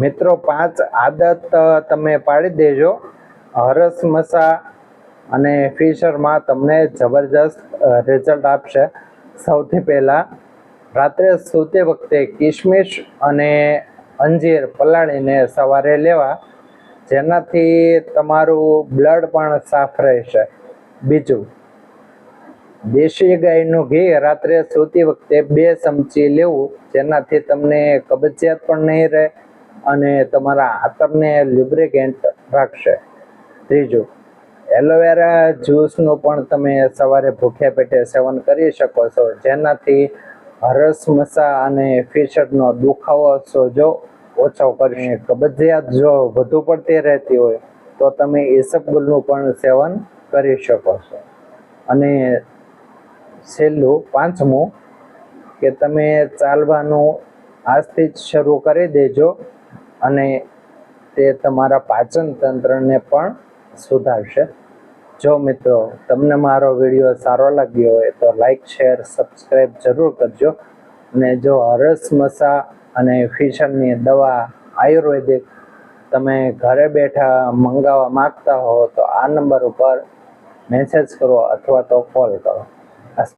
મિત્રો, પાંચ આદત તમે પાડી દેજો. હરસ મસા અને ફિશરમાં તમને જબરજસ્ત રિઝલ્ટ આપશે. સૌથી પહેલાં, રાત્રે સૂતી વખતે કિશમિશ અને અંજીર પલાળીને સવારે લેવા. જેનાથી તમારું બ્લડ પણ સાફ રહેશે. બીજું, દેશી ગાયનું ઘી રાત્રે સૂતી વખતે બે ચમચી લેવું. જેનાથી તમને કબજિયાત પણ નહીં રહે. અને તમારા આતરને લ્યુબ્રિકેન્ટ રાખશે. ત્રીજું, એલોવેરા જ્યુસનું પણ તમે સવારે ભૂખ્યા પેટે સેવન કરી શકો છો. જેનાથી હરસ મસા અને ફિશરનો દુખાવો સોજો ઓછો કરીને કબજિયાત જો વધુ પડતી રહેતી હોય, તો તમે ઈસબગુલનું પણ સેવન કરી શકો છો. અને છેલ્લું, પાંચમું, કે તમે ચાલવાનું આજથી જ શરૂ કરી દેજો. અને તે તમારા પાચન તંત્રને પણ સુધારશે. જો મિત્રો, તમને મારો વીડિયો સારો લાગ્યો હોય તો લાઈક શેર સબસ્ક્રાઈબ જરૂર કરજો. અને જો હરસ મસા અને ફિશરની દવા આયુર્વેદિક તમે ઘરે બેઠા મંગાવવા માગતા હો તો આ નંબર ઉપર મેસેજ કરો અથવા તો કોલ કરો.